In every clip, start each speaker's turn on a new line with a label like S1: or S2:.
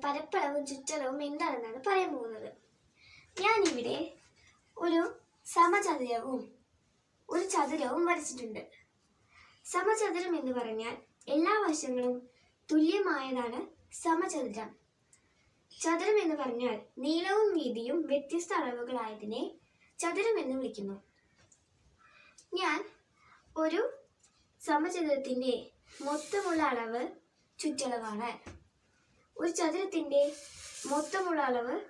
S1: പരപ്പളവും ചുറ്റളവും എന്താണെന്നാണ് പറയാൻ പോകുന്നത്. ഞാനിവിടെ ഒരു സമചതുരവും ഒരു ചതുരവും വരച്ചിട്ടുണ്ട്. സമചതുരം എന്ന് പറഞ്ഞാൽ എല്ലാ വശങ്ങളും തുല്യമായതാണ് സമചതുരം. ചതുരം എന്ന് പറഞ്ഞാൽ നീളവും വീതിയും വ്യത്യസ്ത അളവുകളായതിനെ ചതുരം എന്ന് വിളിക്കുന്നു. ഞാൻ ഒരു സമചതുരത്തിന്റെ മൊത്തമുള്ള അളവ് ചുറ്റളവാണ്. ഒരു ചതുരത്തിന്റെ മൊത്തമുള്ള അളവ്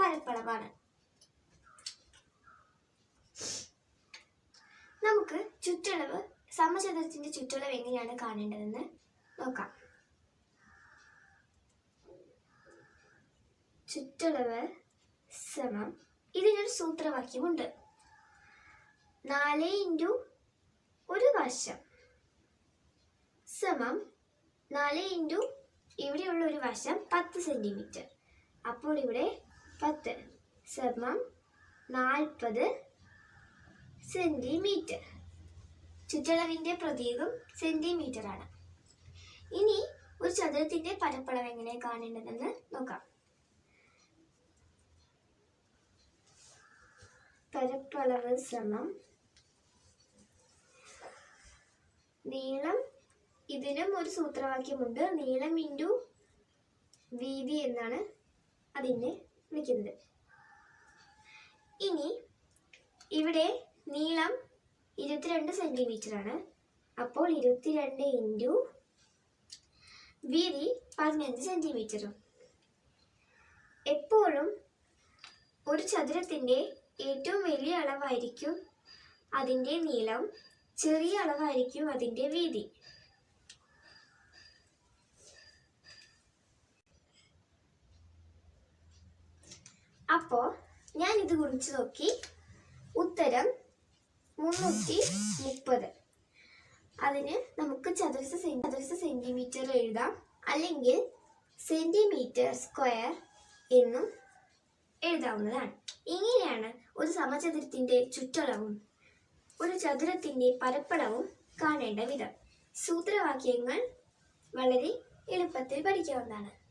S1: പരപ്പളവാണ്. നമുക്ക് ചുറ്റളവ് സമചതുരത്തിന്റെ ചുറ്റളവ് എങ്ങനെയാണ് കാണേണ്ടതെന്ന് നോക്കാം. ചുറ്റളവ് സമം ഇതിനൊരു സൂത്രവാക്യമുണ്ട്. നാല് ഇന്റു ഒരു വശം സമം നാല് ഇന്റു ഇവിടെയുള്ള ഒരു വശം പത്ത് സെന്റിമീറ്റർ അപ്പോൾ ഇവിടെ പത്ത് സമം നാൽപ്പത് സെന്റിമീറ്റർ ചുറ്റളവിന്റെ പ്രതീകം സെന്റിമീറ്റർ ആണ് ഇനി ഒരു ചതുരത്തിന്റെ പരപ്പളവ് എങ്ങനെ കാണേണ്ടതെന്ന് നോക്കാം. പരപ്പളവ് സമം നീളം ഇതിനും ഒരു സൂത്രവാക്യമുണ്ട്. നീളം ഇന്റു വീതി എന്നാണ് അതിനെ വിളിക്കുന്നത്. ഇനി ഇവിടെ നീളം ഇരുപത്തിരണ്ട് സെന്റിമീറ്റർ ആണ്. അപ്പോൾ ഇരുപത്തിരണ്ട് ഇന്റു വീതി പതിനഞ്ച് സെന്റിമീറ്ററും എപ്പോഴും ഒരു ചതുരത്തിന്റെ ഏറ്റവും വലിയ അളവായിരിക്കും അതിന്റെ നീളം. ചെറിയ അളവായിരിക്കും അതിന്റെ വീതി. അപ്പോൾ ഞാൻ ഇത് കുറിച്ച് നോക്കി. ഉത്തരം മുന്നൂറ്റി മുപ്പത്. അതിന് നമുക്ക് ചതുരശ്ര ചതുരശ്ര സെന്റിമീറ്റർ എഴുതാം. അല്ലെങ്കിൽ സെന്റിമീറ്റർ സ്ക്വയർ എന്നും എഴുതാവുന്നതാണ്. ഇങ്ങനെയാണ് ഒരു സമചതുരത്തിന്റെ ചുറ്റളവും ഒരു ചതുരത്തിന്റെ പരപ്പളവും കാണേണ്ട വിധം. സൂത്രവാക്യങ്ങൾ വളരെ എളുപ്പത്തിൽ പഠിക്കാവുന്നതാണ്.